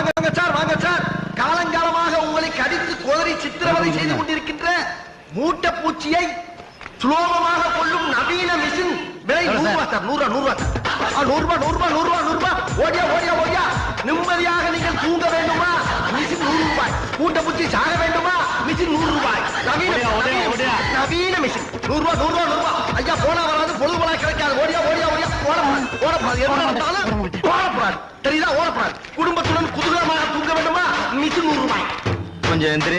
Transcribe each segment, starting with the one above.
வாங்க சார் வாங்க சார். காலங்காலமாக உங்களை கடித்து கோதரி சித்திரவதை செய்து கொண்டிருக்கின்ற மூட்டை பூச்சியை சுலோகமாக கொள்ளும் நவீன மிஷின் விலை நூறு ரூபாய் சார்? நூறு ரூபா நூறு ரூபாய் நூறு ரூபாய் நூறு ரூபாய் நூறு ரூபாய் ஓடியா ஓடியா ஓடியா. நிம்மதியாக நீங்கள் தூங்க வேண்டுமா? மிஷின் நூறு ரூபாய் மூட்டை பூச்சி சாக வேண்டுமா? மிஷின் நூறு ரூபாய் நவீன. நவீன மிஷின் நூறு ரூபாய் நூறு ரூபாய் நூறு ரூபாய் ஐயா போனா வராது பொழுது போல கிடைக்காது. ஓடியா ஓடியா ஓடியா. ஓடப்படாது ஓடப்படாது என்ன நடந்தாலும் ஓடப்படாது தெரியுதா ஓடப்படாது குடும்பத்துடன் குதூகலமாக தூங்க வேண்டுமா மிஷின் நூறு ரூபாய் கொஞ்சம் எந்திரி.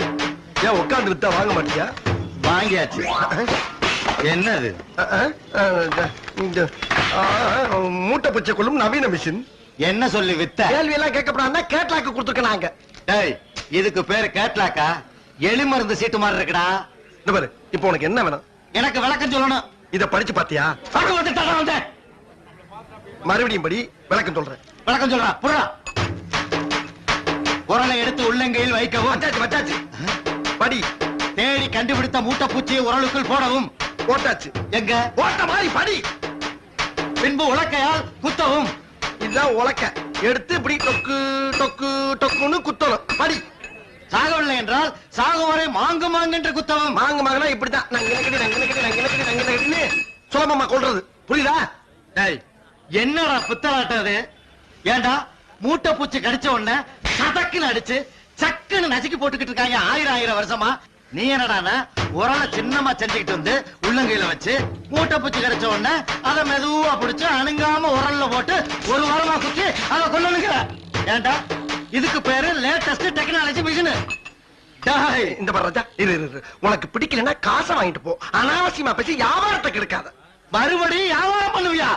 ஏன் உட்கார்ந்து வித்தா வாங்க மாட்டியா? வாங்கியாச்சு. என்னது? மூட்டை பூச்சை கொள்ளும் நவீன மிஷின். என்ன சொல்லி வித்த? கேள்வி எல்லாம் கேட்கப்படாதுன்னா கேட்லாக்கு கொடுத்துருக்க நாங்க. டேய் இதுக்கு பேரு கேட்லாக்கா? எலி மருந்து சீட்டு மாதிரி இருக்குடா. இந்த பாரு இப்போ உனக்கு என்ன வேணும்? எனக்கு விளக்கம் சொல்லணும். இத படிச்சு பாத்தியா? வந்து மறுபடியும் படி விளக்கம் சொல்றேன். விளக்கம் சொல்றா புறா உரலை எடுத்து உள்ளங்கையில் வைக்கவும் படி தேடி கண்டுபிடித்த மூட்டை பூச்சியை உரலுக்குள் போடவும் போட்டாச்சு எங்க ஓட்ட மாதிரி படி பின்பு உலக்கையால் குத்தவும் இதுதான் உலக்க எடுத்து இப்படி டொக்கு டொக்கு டொக்குன்னு குத்தணும் படி சாகவில்லை என்றால் சாகும் வரை மாங்கு மாங்கு என்று குத்தவும் மாங்க மாங்கனா இப்படிதான் நங்க நக்கடி நங்க நக்கடி நங்க நக்கடி நங்க நக்கடின்னு சுலபமா கொள்றது புரியுதா என்னடா புத்தலாட்டம் அது ஏண்டா மூட்டை பூச்சி கடிச்ச உடனே சதக்குன்னு அடிச்சு சக்குன்னு நசுக்கி போட்டுக்கிட்டு இருக்காங்க ஆயிரம் ஆயிரம் வருஷமா. நீ என்னடானா உரலை சின்னமா செஞ்சுக்கிட்டு வந்து உள்ளங்கையில வச்சு மூட்டை பூச்சி கடிச்ச உடனே அதை மெதுவா பிடிச்சு அணுங்காம உரல்ல போட்டு ஒரு வாரமா குத்தி அதை கொள்ளணுங்கிற ஏண்டா இதுக்கு பேரு லேட்டஸ்ட் டெக்னாலஜி மிஷின் இந்த பாரு ராஜா இரு இரு, இரு. உனக்கு பிடிக்கலன்னா காசை வாங்கிட்டு போ. அனாவசியமா பேசி வியாபாரத்தை கெடுக்காத. மறுபடியும் வியாபாரம் பண்ணுவியா?